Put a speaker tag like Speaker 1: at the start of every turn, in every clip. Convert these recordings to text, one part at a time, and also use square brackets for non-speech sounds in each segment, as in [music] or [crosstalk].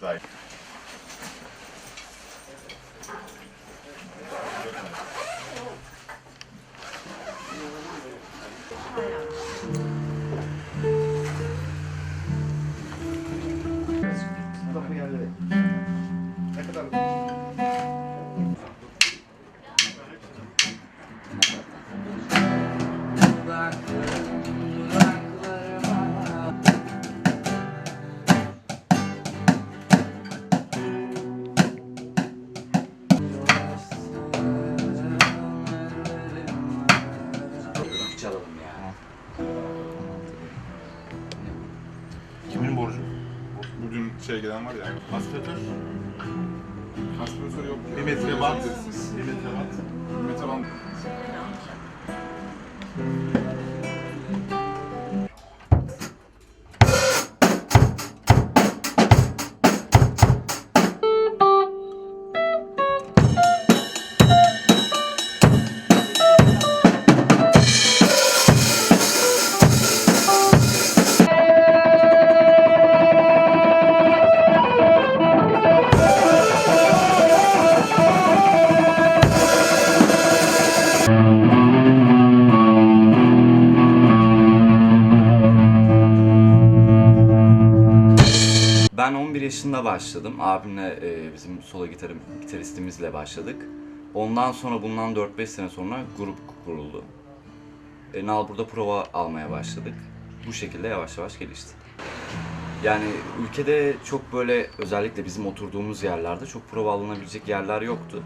Speaker 1: daha Bugün şey gelen var ya. Aspiratör. Aspiratör yok. Bir metre watt. Bir metre watt. Bir metre watt.
Speaker 2: Ben 11 yaşında başladım. Abimle e, bizim solo gitarım, gitaristimizle başladık. Ondan sonra bundan 4-5 sene sonra grup kuruldu. E, Nalbur'da prova almaya başladık. Bu şekilde yavaş yavaş gelişti. Yani ülkede çok böyle özellikle bizim oturduğumuz yerlerde çok prova alınabilecek yerler yoktu.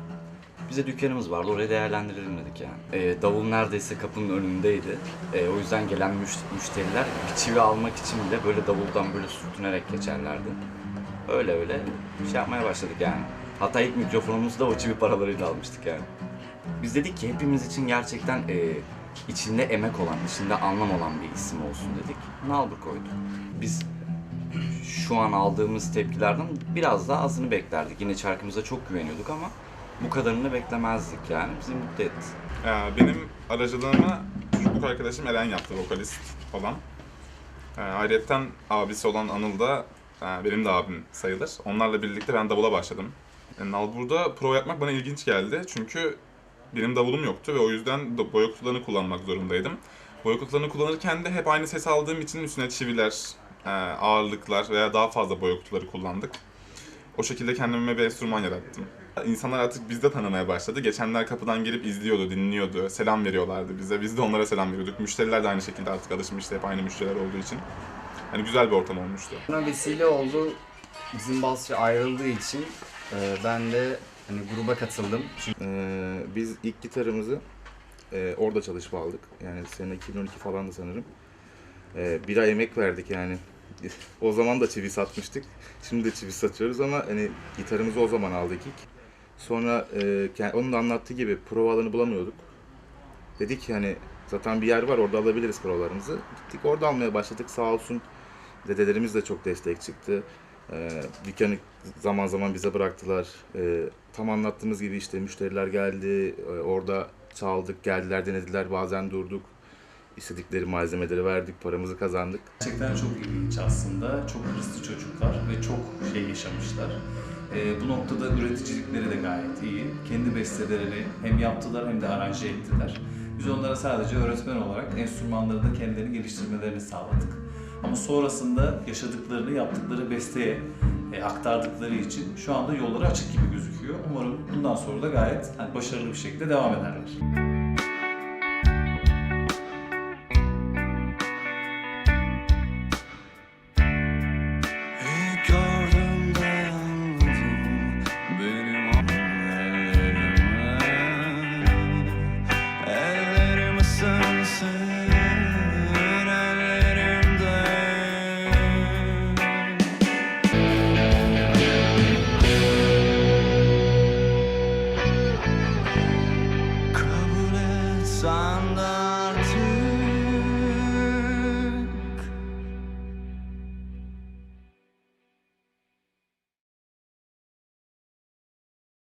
Speaker 2: Bize dükkanımız vardı, orayı değerlendirelim dedik yani. E, davul neredeyse kapının önündeydi. E, o yüzden gelen müş- müşteriler bir çivi almak için bile böyle davuldan böyle sürtünerek geçerlerdi. Öyle öyle şey yapmaya başladık yani. Hatta ilk mikrofonumuzu da o çivi paralarıyla almıştık yani. Biz dedik ki hepimiz için gerçekten e, içinde emek olan, içinde anlam olan bir isim olsun dedik. Nalbur koyduk. Biz şu an aldığımız tepkilerden biraz daha azını beklerdik. Yine şarkımıza çok güveniyorduk ama bu kadarını beklemezdik yani. Bizi mutlu etti.
Speaker 1: Ee, benim aracılığımı çocukluk arkadaşım Eren yaptı, vokalist olan. Ee, ayrıca abisi olan Anıl da e, benim de abim sayılır. Onlarla birlikte ben davula başladım. E, Nalbur'da prova yapmak bana ilginç geldi. Çünkü benim davulum yoktu ve o yüzden de boya kutularını kullanmak zorundaydım. Boya kutularını kullanırken de hep aynı ses aldığım için üstüne çiviler, e, ağırlıklar veya daha fazla boya kutuları kullandık. O şekilde kendime bir enstrüman yarattım. İnsanlar artık bizde tanımaya başladı. Geçenler kapıdan gelip izliyordu, dinliyordu, selam veriyorlardı bize. Biz de onlara selam veriyorduk. Müşteriler de aynı şekilde artık alışmıştı hep aynı müşteriler olduğu için. Hani güzel bir ortam olmuştu.
Speaker 3: Buna vesile oldu. Bizim basçı ayrıldığı için e, ben de hani gruba katıldım.
Speaker 4: Ee, biz ilk gitarımızı e, orada çalışıp aldık. Yani sene 2012 falandı sanırım. Ee, bir ay emek verdik yani. [laughs] o zaman da çivi satmıştık. Şimdi de çivi satıyoruz ama hani gitarımızı o zaman aldık ilk. Sonra e, onun da anlattığı gibi prova alanı bulamıyorduk. Dedik hani zaten bir yer var orada alabiliriz provalarımızı. Gittik orada almaya başladık sağ olsun. Dedelerimiz de çok destek çıktı. Ee, dükkanı zaman zaman bize bıraktılar. Ee, tam anlattığımız gibi işte müşteriler geldi, e, orada çaldık, geldiler denediler, bazen durduk. İstedikleri malzemeleri verdik, paramızı kazandık.
Speaker 5: Gerçekten çok ilginç aslında. Çok hırslı çocuklar ve çok şey yaşamışlar. Ee, bu noktada üreticilikleri de gayet iyi. Kendi bestelerini hem yaptılar hem de aranje ettiler. Biz onlara sadece öğretmen olarak enstrümanları da kendilerini geliştirmelerini sağladık. Ama sonrasında yaşadıklarını yaptıkları besteye e, aktardıkları için şu anda yolları açık gibi gözüküyor. Umarım bundan sonra da gayet hani, başarılı bir şekilde devam ederler.